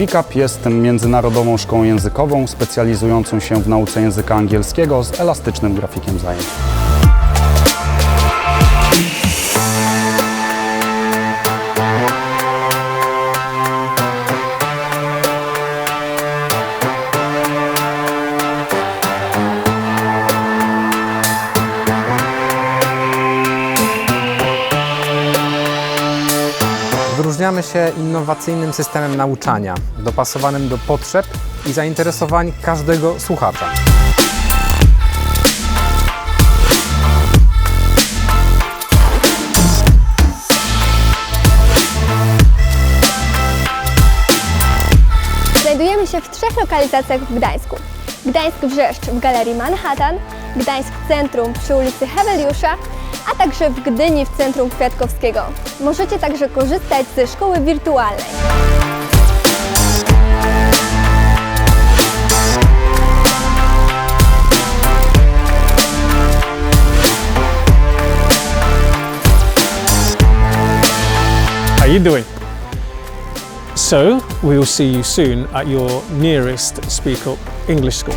ICAP jest międzynarodową szkołą językową specjalizującą się w nauce języka angielskiego z elastycznym grafikiem zajęć. Wyróżniamy się innowacyjnym systemem nauczania, dopasowanym do potrzeb i zainteresowań każdego słuchacza. Znajdujemy się w trzech lokalizacjach w Gdańsku. Gdańsk Wrzeszcz w Galerii Manhattan, Gdańsk Centrum przy ulicy Heweliusza, a także w Gdyni w Centrum Kwiatkowskiego. Możecie także korzystać ze szkoły wirtualnej. How you doing? So, we will see you soon at your nearest Speak Up English school.